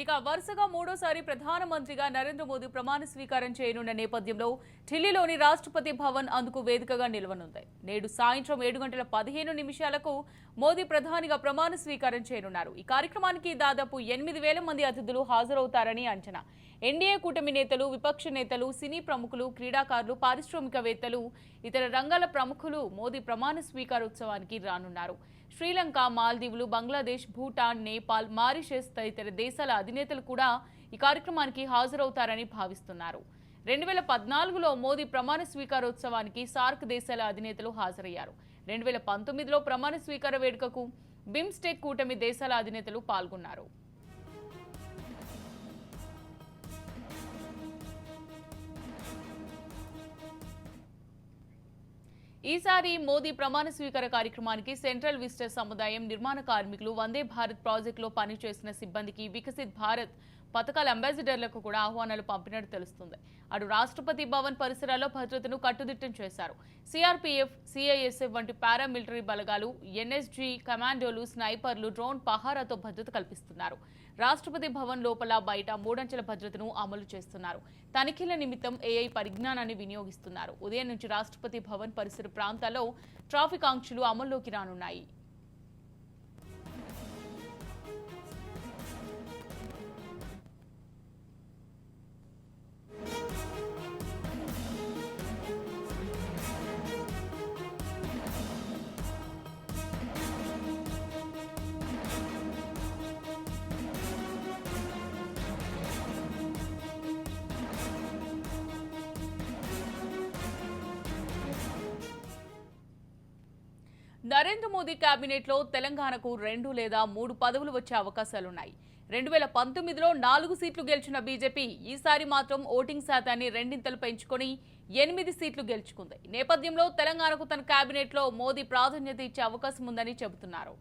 ఇక వరుసగా మూడోసారి ప్రధానమంత్రిగా నరేంద్ర మోదీ ప్రమాణ స్వీకారం చేయనున్న నేపథ్యంలో ఢిల్లీలోని రాష్ట్రపతి భవన్ అందుకు వేదికగా నిలవనుంది. నేడు సాయంత్రం ఏడు గంటల పదిహేను నిమిషాలకు మోదీ ప్రధానిగా ప్రమాణ స్వీకారం చేయనున్నారు. ఈ కార్యక్రమానికి దాదాపు ఎనిమిది వేల మంది అతిథులు హాజరవుతారని అంచనా. ఎన్డీఏ కూటమి నేతలు విపక్ష నేతలు సినీ ప్రముఖులు క్రీడాకారులు పారిశ్రామికవేత్తలు ఇతర రంగాల ప్రముఖులు మోదీ ప్రమాణ స్వీకారోత్సవానికి రానున్నారు. శ్రీలంక మాల్దీవులు బంగ్లాదేశ్ భూటాన్ నేపాల్ మారిషస్ తదితర దేశాల అధినేతలు కూడా ఈ కార్యక్రమానికి హాజరవుతారని భావిస్తున్నారు. రెండు వేల పద్నాలుగులో మోదీ ప్రమాణ స్వీకారోత్సవానికి సార్క్ దేశాల అధినేతలు హాజరయ్యారు. రెండు వేల పంతొమ్మిదిలో ప్రమాణ స్వీకార వేడుకకు బిమ్స్టెక్ కూటమి దేశాల అధినేతలు పాల్గొన్నారు. ఈసారి మోదీ ప్రమాణ స్వీకార కార్యక్రమానికి సెంట్రల్ విజిటర్ సముదాయం నిర్మాణ కార్మికులు వందే భారత్ ప్రాజెక్టులో పనిచేసిన సిబ్బందికి వికసిత్ భారత్ పథకాల అంబాసిడర్లకు కూడా ఆహ్వానాలు పంపినట్టు తెలుస్తుంది. అటు రాష్ట్రపతి భవన్ పరిసరాల్లో భద్రతను కట్టుదిట్టం చేశారు. సిఆర్పీఎఫ్ సిఐఎస్ఎఫ్ వంటి పారామిలిటరీ బలగాలు ఎన్ఎస్జీ కమాండోలు స్నైపర్లు డ్రోన్ పహారాతో భద్రత కల్పిస్తున్నారు. రాష్ట్రపతి భవన్ లోపల బయట మూడంచెల భద్రతను అమలు చేస్తున్నారు. తనిఖీల నిమిత్తం ఏఐ పరిజ్ఞానాన్ని వినియోగిస్తున్నారు. ఉదయం నుంచి రాష్ట్రపతి భవన్ పరిసర ప్రాంతాల్లో ట్రాఫిక్ ఆంక్షలు అమల్లోకి రానున్నాయి. నరేంద్ర మోదీ క్యాబినెట్లో తెలంగాణకు రెండు లేదా మూడు పదవులు వచ్చే అవకాశాలున్నాయి. రెండు వేల పంతొమ్మిదిలో నాలుగు సీట్లు గెలిచిన బీజేపీ ఈసారి మాత్రం ఓటింగ్ శాతాన్ని రెండింతలు పెంచుకొని ఎనిమిది సీట్లు గెలుచుకుంది. నేపథ్యంలో తెలంగాణకు తన క్యాబినెట్లో మోదీ ప్రాధాన్యత ఇచ్చే అవకాశం ఉందని చెబుతున్నారు.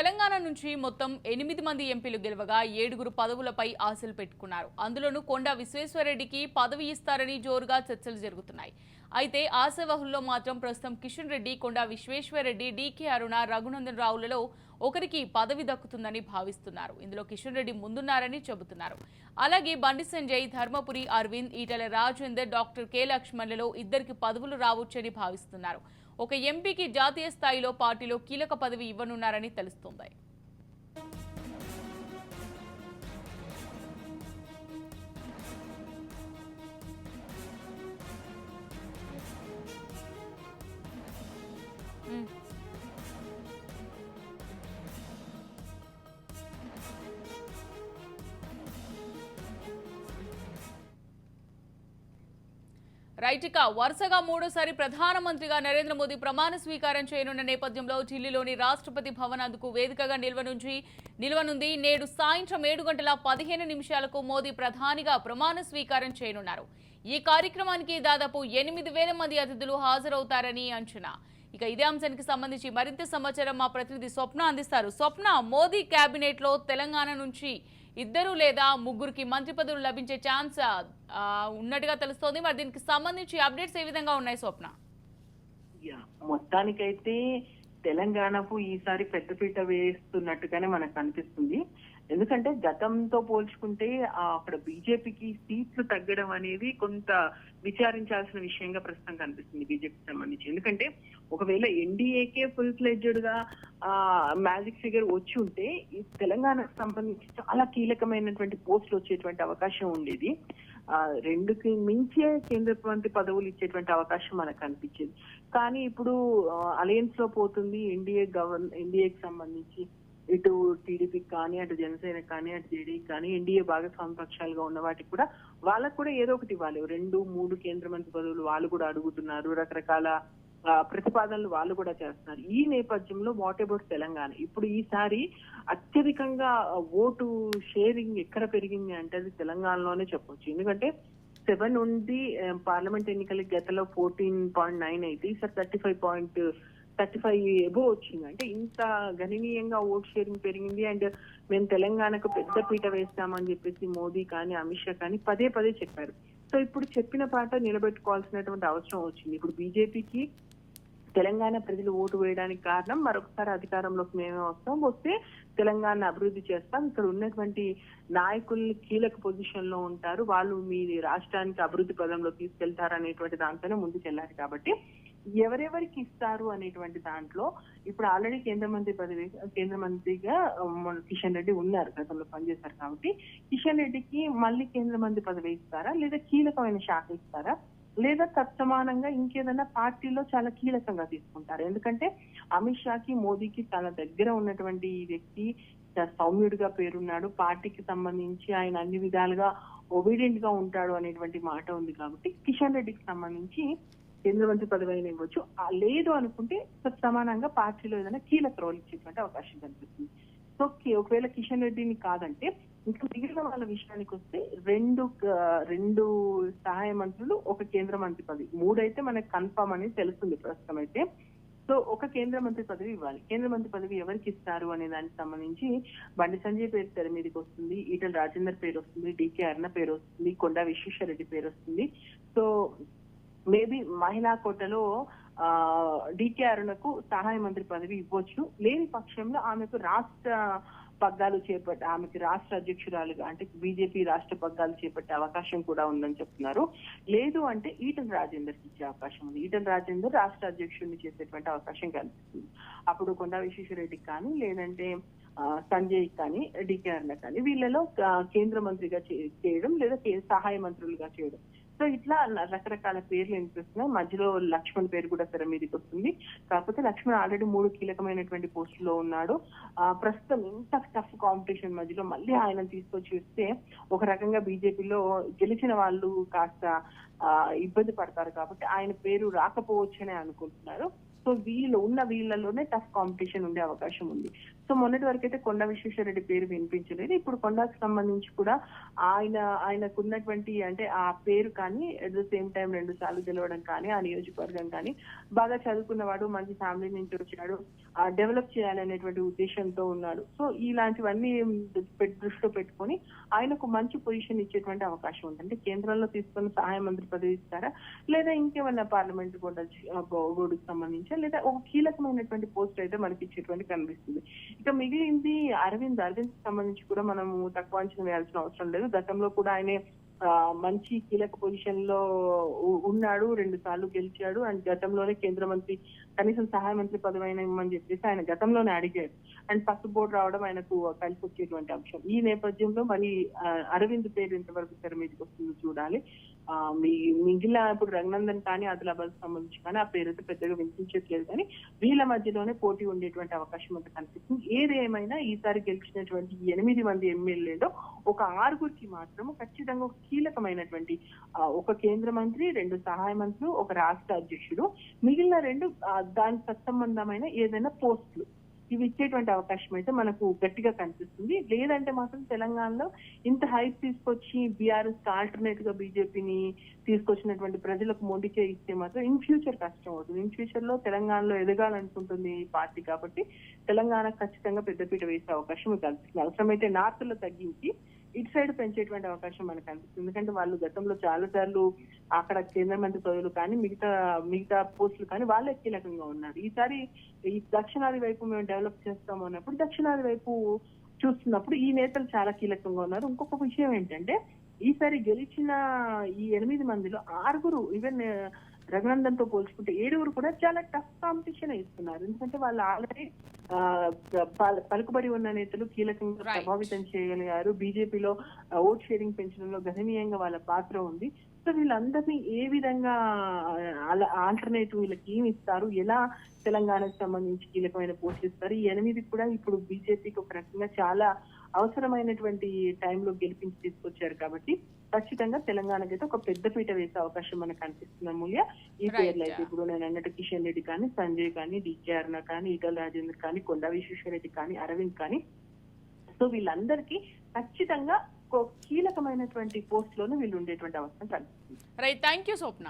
తెలంగాణ నుంచి మొత్తం ఎనిమిది మంది ఎంపీలు గెలవగా ఏడుగురు పదవులపై ఆశలు పెట్టుకున్నారు. అందులోనూ కొండా విశ్వేశ్వరరెడ్డికి పదవి ఇస్తారని జోరుగా చర్చలు జరుగుతున్నాయి. అయితే ఆశావహుల్లో మాత్రం ప్రస్తుతం కిషన్ రెడ్డి కొండా విశ్వేశ్వరరెడ్డి డీకే అరుణ రఘునందన్ రావులలో ఒకరికి పదవి దక్కుతుందని భావిస్తున్నారు. ఇందులో కిషన్ రెడ్డి ముందున్నారని చెబుతున్నారు. అలాగే బండి సంజయ్ ధర్మపురి అరవింద్ ఈటల రాజేందర్ డాక్టర్ కె లక్ష్మణ్లలో ఇద్దరికి పదవులు రావచ్చని భావిస్తున్నారు. ఒక ఎంపీకి జాతీయ స్థాయిలో పార్టీలో కీలక పదవి ఇవ్వనున్నారని తెలుస్తోంది. రైటిక వరుసగా మూడోసారి ప్రధానమంత్రిగా నరేంద్ర మోదీ ప్రమాణ స్వీకారం చేయనున్న నేపథ్యంలో ఢిల్లీలోని రాష్ట్రపతి భవన్ అందుకు వేదికగా నిల్వనుంచి నిల్వనుంది నేడు సాయంత్రం ఏడు గంటల పదిహేను నిమిషాలకు మోదీ ప్రధానిగా ప్రమాణ స్వీకారం చేయనున్నారు. ఈ కార్యక్రమానికి దాదాపు ఎనిమిది వేల మంది అతిథులు హాజరవుతారని అంచనా. ఇక ఇదే అంశానికి సంబంధించి మరింత సమాచారం మా ప్రతినిధి స్వప్న అందిస్తారు. స్వప్న మోదీ కేబినెట్లో తెలంగాణ నుంచి ఇద్దరు లేదా ముగ్గురికి మంత్రి పదవులు లభించే ఛాన్స్ ఉన్నట్టుగా తెలుస్తోంది. మరి దీనికి సంబంధించి అప్డేట్స్ ఏ విధంగా ఉన్నాయి స్వప్న? యా మొత్తానికైతే తెలంగాణకు ఈసారి పెద్దపీట వేస్తున్నట్టుగానే మనకు అనిపిస్తుంది. ఎందుకంటే గతంతో పోల్చుకుంటే అక్కడ బీజేపీకి సీట్లు తగ్గడం అనేది కొంత విచారించాల్సిన విషయంగా ప్రస్తుతం కనిపిస్తుంది బీజేపీకి సంబంధించి. ఎందుకంటే ఒకవేళ ఎన్డీఏకే ఫుల్ ఫ్లెడ్జెడ్గా ఆ మ్యాజిక్ ఫిగర్ వచ్చి ఉంటే ఈ తెలంగాణకు సంబంధించి చాలా కీలకమైనటువంటి పోస్టులు వచ్చేటువంటి అవకాశం ఉండేది. ఆ రెండుకి మించే కేంద్ర మంత్రి పదవులు ఇచ్చేటువంటి అవకాశం మనకు అనిపించింది కానీ ఇప్పుడు అలయన్స్లో పోతుంది ఎన్డీఏ గవర్న ఎన్డీఏకి సంబంధించి ఇటు టీడీపీకి కానీ అటు జనసేనకి కానీ అటు జేడీకి కానీ ఎన్డీఏ భాగస్వామ్య పక్షాలుగా ఉన్న వాటికి కూడా వాళ్ళకు కూడా ఏదో ఒకటి ఇవ్వాలి. రెండు మూడు కేంద్ర మంత్రి పదవులు వాళ్ళు కూడా అడుగుతున్నారు. రకరకాల ప్రతిపాదనలు వాళ్ళు కూడా చేస్తున్నారు. ఈ నేపథ్యంలో వాట్ అబౌట్ తెలంగాణ? ఇప్పుడు ఈసారి అత్యధికంగా ఓటు షేరింగ్ ఎక్కడ పెరిగింది అంటే అది తెలంగాణలోనే చెప్పొచ్చు. ఎందుకంటే సెవెన్ ఉంది పార్లమెంట్ ఎన్నికలకి గతలో ఫోర్టీన్ పాయింట్ నైన్ అయితే ఈసారి thirty five point thirty five above వచ్చింది అంటే ఇంత గణనీయంగా ఓట్ షేరింగ్ పెరిగింది అండ్ మేము తెలంగాణకు పెద్ద పీట వేస్తామని చెప్పేసి మోదీ కానీ అమిత్ షా కానీ పదే పదే చెప్పారు. సో ఇప్పుడు చెప్పిన పాట నిలబెట్టుకోవాల్సినటువంటి అవసరం వచ్చింది. ఇప్పుడు బీజేపీకి తెలంగాణ ప్రజలు ఓటు వేయడానికి కారణం మరొకసారి అధికారంలోకి మేమే వస్తాం వస్తే తెలంగాణ అభివృద్ధి చేస్తాం. ఇక్కడ ఉన్నటువంటి నాయకుల్ని కీలక పొజిషన్లో ఉంటారు. వాళ్ళు మీ రాష్ట్రానికి అభివృద్ధి పదంలో తీసుకెళ్తారు అనేటువంటి దాంతోనే ముందుకెళ్ళారు కాబట్టి ఎవరెవరికి ఇస్తారు అనేటువంటి దాంట్లో ఇప్పుడు ఆల్రెడీ కేంద్ర మంత్రి పదవి కేంద్ర మంత్రిగా కిషన్ రెడ్డి ఉన్నారు గతంలో పనిచేశారు కాబట్టి. కిషన్ రెడ్డికి మళ్ళీ కేంద్ర మంత్రి పదవి ఇస్తారా? లేదా కీలకమైన శాఖ ఇస్తారా? లేదా తత్సమానంగా ఇంకేదైనా పార్టీలో చాలా కీలకంగా తీసుకుంటారు? ఎందుకంటే అమిత్ షాకి మోదీకి తన దగ్గర ఉన్నటువంటి ఈ వ్యక్తి సౌమ్యుడిగా పేరున్నాడు. పార్టీకి సంబంధించి ఆయన అన్ని విధాలుగా ఒబీడియంట్గా ఉంటాడు అనేటువంటి మాట ఉంది కాబట్టి కిషన్ రెడ్డికి సంబంధించి కేంద్ర మంత్రి పదవి అయినా ఇవ్వచ్చు లేదు అనుకుంటే సమానంగా పార్టీలో ఏదైనా కీలక రోల్ ఇచ్చేటువంటి అవకాశం కనిపిస్తుంది. సో ఒకవేళ కిషన్ రెడ్డిని కాదంటే ఇంకా మిగిలిన వాళ్ళ విషయానికి వస్తే రెండు రెండు సహాయ మంత్రులు ఒక కేంద్ర మంత్రి పదవి. మూడైతే మనకు కన్ఫర్మ్ అని తెలుస్తుంది ప్రస్తుతం అయితే. సో ఒక కేంద్ర మంత్రి పదవి ఇవ్వాలి. కేంద్ర మంత్రి పదవి ఎవరికి ఇస్తారు అనే దానికి సంబంధించి బండి సంజయ్ పేరు తెర మీదకి వస్తుంది ఈటల రాజేందర్ పేరు వస్తుంది డికే అర్ణ పేరు వస్తుంది కొండా విశ్వేశ్వరరెడ్డి పేరు వస్తుంది. సో మేబీ మహిళా కోటలో ఆ డికే అరుణకు సహాయ మంత్రి పదవి ఇవ్వచ్చు. లేని పక్షంలో ఆమెకు రాష్ట్ర పగ్గాలు చేపట్టే ఆమెకి రాష్ట్ర అధ్యక్షురాలుగా అంటే బీజేపీ రాష్ట్ర పగ్గాలు చేపట్టే అవకాశం కూడా ఉందని చెప్తున్నారు. లేదు అంటే ఈటన్ రాజేందర్కి ఇచ్చే అవకాశం ఉంది. ఈటన్ రాజేందర్ రాష్ట్ర అధ్యక్షుడిని చేసేటువంటి అవకాశం కనిపిస్తుంది అప్పుడు కొండా విశ్వేశ్వరరెడ్డికి కానీ లేదంటే ఆ, సంజయ్ కానీ డికే కానీ వీళ్ళలో కేంద్ర మంత్రిగా చే- చేయడం లేదా సహాయ మంత్రులుగా చేయడం. సో ఇట్లా రకరకాల పేర్లు వినిపిస్తున్నాయి. మధ్యలో లక్ష్మణ్ పేరు కూడా తెర మీదకి వస్తుంది. కాకపోతే లక్ష్మణ్ ఆల్రెడీ మూడు కీలకమైనటువంటి పోస్టులో ఉన్నాడు. ప్రస్తుతం ఇంత టఫ్ కాంపిటీషన్ మధ్యలో మళ్ళీ ఆయన తీసుకొచ్చి ఇస్తే ఒక రకంగా బీజేపీలో గెలిచిన వాళ్ళు కాస్త ఇబ్బంది పడతారు కాబట్టి ఆయన పేరు రాకపోవచ్చనే అనుకుంటున్నారు. సో వీళ్ళు ఉన్న వీళ్ళలోనే టఫ్ కాంపిటీషన్ ఉండే అవకాశం ఉంది. సో మొన్నటి వరకు అయితే కొండ విశ్వేశ్వరరెడ్డి పేరు వినిపించలేదు. ఇప్పుడు కొండకు సంబంధించి కూడా ఆయన ఆయనకు ఉన్నటువంటి అంటే ఆ పేరు కానీ అట్ ద సేమ్ టైం రెండు సార్లు గెలవడం కానీ ఆ నియోజకవర్గం కానీ బాగా చదువుకున్నవాడు మంచి ఫ్యామిలీ నుంచి వచ్చాడు ఆ డెవలప్ చేయాలనేటువంటి ఉద్దేశంతో ఉన్నాడు. సో ఇలాంటివన్నీ దృష్టిలో పెట్టుకొని ఆయనకు మంచి పొజిషన్ ఇచ్చేటువంటి అవకాశం ఉంది. అంటే కేంద్రంలో తీసుకున్న సహాయ మంత్రి పదవి ఇస్తారా? లేదా ఇంకేమైనా పార్లమెంట్ బోర్డుకి సంబంధించి? లేదా ఒక కీలకమైనటువంటి పోస్ట్ అయితే మనకి ఇచ్చేటువంటి కనిపిస్తుంది. ఇక మిగిలింది అరవింద్. అరవింద్ సంబంధించి కూడా మనము తక్కువ అంచనా వేయాల్సిన అవసరం లేదు. గతంలో కూడా ఆయనే ఆ, మంచి కీలక పొజిషన్లో ఉన్నాడు. రెండు సార్లు గెలిచాడు. అండ్ గతంలోనే కేంద్ర మంత్రి కనీసం సహాయ మంత్రి పదవైన ఇవ్వమని చెప్పేసి ఆయన గతంలోనే అడిగాడు అండ్ ఫస్ట్ బోర్డు రావడం ఆయనకు కలిసి వచ్చేటువంటి అంశం. ఈ నేపథ్యంలో మళ్ళీ అరవింద్ పేరు ఎంతవరకు తెర మీదకి వస్తుందో చూడాలి. ఆ, మీ మిగిలిన ఇప్పుడు రఘునందన్ కానీ ఆదిలాబాద్ సంబంధించి కానీ ఆ పేరుతో పెద్దగా వినిపించట్లేదు కానీ వీళ్ళ మధ్యలోనే పోటీ ఉండేటువంటి అవకాశం అయితే కనిపిస్తుంది. ఏది ఏమైనా ఈసారి గెలిచినటువంటి ఎనిమిది మంది ఎమ్మెల్యేలో ఒక ఆరుగురికి మాత్రం ఖచ్చితంగా ఒక కీలకమైనటువంటి ఒక కేంద్ర మంత్రి రెండు సహాయ మంత్రులు ఒక రాష్ట్ర అధ్యక్షుడు మిగిలిన రెండు ఆ, దానికి సంబంధమైన ఏదైనా పోస్టులు. ఇవి ఇచ్చేటువంటి అవకాశం అయితే మనకు గట్టిగా కనిపిస్తుంది. లేదంటే మాత్రం తెలంగాణలో ఇంత హైప్ తీసుకొచ్చి బీఆర్ఎస్ ఆల్టర్నేట్గా బీజేపీని తీసుకొచ్చినటువంటి ప్రజలకు మొండికే ఇస్తే మాత్రం ఇన్ ఫ్యూచర్ కష్టం అవుతుంది. ఇన్ ఫ్యూచర్లో తెలంగాణలో ఎదగాలనుకుంటుంది ఈ పార్టీ కాబట్టి తెలంగాణ ఖచ్చితంగా పెద్దపీట వేసే అవకాశం కనిపిస్తుంది అవసరమైతే నార్త్లో తగ్గించి ఇటు సైడ్ పెంచేటువంటి అవకాశం మనకు అనిపిస్తుంది. ఎందుకంటే వాళ్ళు గతంలో చాలా సార్లు అక్కడ కేంద్ర మంత్రి పదవులు కానీ మిగతా మిగతా పోస్టులు కానీ వాళ్ళే కీలకంగా ఉన్నారు. ఈసారి ఈ దక్షిణాది వైపు మేము డెవలప్ చేస్తాము అన్నప్పుడు దక్షిణాది వైపు చూస్తున్నప్పుడు ఈ నేతలు చాలా కీలకంగా ఉన్నారు. ఇంకొక విషయం ఏంటంటే ఈసారి గెలిచిన ఈ ఎనిమిది మందిలో ఆరుగురు ఈవెన్ రఘునందన్తో పోల్చుకుంటే ఏడుగురు కూడా చాలా టఫ్ కాంపిటీషన్ ఇస్తున్నారు. ఎందుకంటే వాళ్ళు ఆల్రెడీ పలుకుబడి ఉన్న నేతలు కీలకంగా. ప్రభావితం చేయగలిగారు. బీజేపీలో ఓట్ షేరింగ్ పెంచడంలో గణనీయంగా వాళ్ళ పాత్ర ఉంది. సో వీళ్ళందరినీ ఏ విధంగా ఆల్టర్నేటివ్ వీళ్ళకి ఏమి ఇస్తారు? ఎలా తెలంగాణకు సంబంధించి కీలకమైన పోస్టులు ఇస్తారు? ఈ ఎనిమిది కూడా ఇప్పుడు బీజేపీకి ఒక రకంగా చాలా అవసరమైనటువంటి టైంలో గెలిపించి తీసుకొచ్చారు కాబట్టి ఖచ్చితంగా తెలంగాణకి అయితే ఒక పెద్ద పీట వేసే అవకాశం మనకు కనిపిస్తుంది మూల్య ఈ. పేర్లు అయితే ఇప్పుడు నేను అన్నట్టు కిషన్ రెడ్డి కానీ సంజయ్ కానీ డికే అరుణ కానీ ఈటల రాజేందర్ కానీ కొండా విశ్వేశ్వరరెడ్డి కానీ అరవింద్ కానీ. సో వీళ్ళందరికీ ఖచ్చితంగా కీలకమైనటువంటి పోస్ట్లోనే వీళ్ళు ఉండేటువంటి అవసరం కనిపిస్తుంది. Right thank you Swapna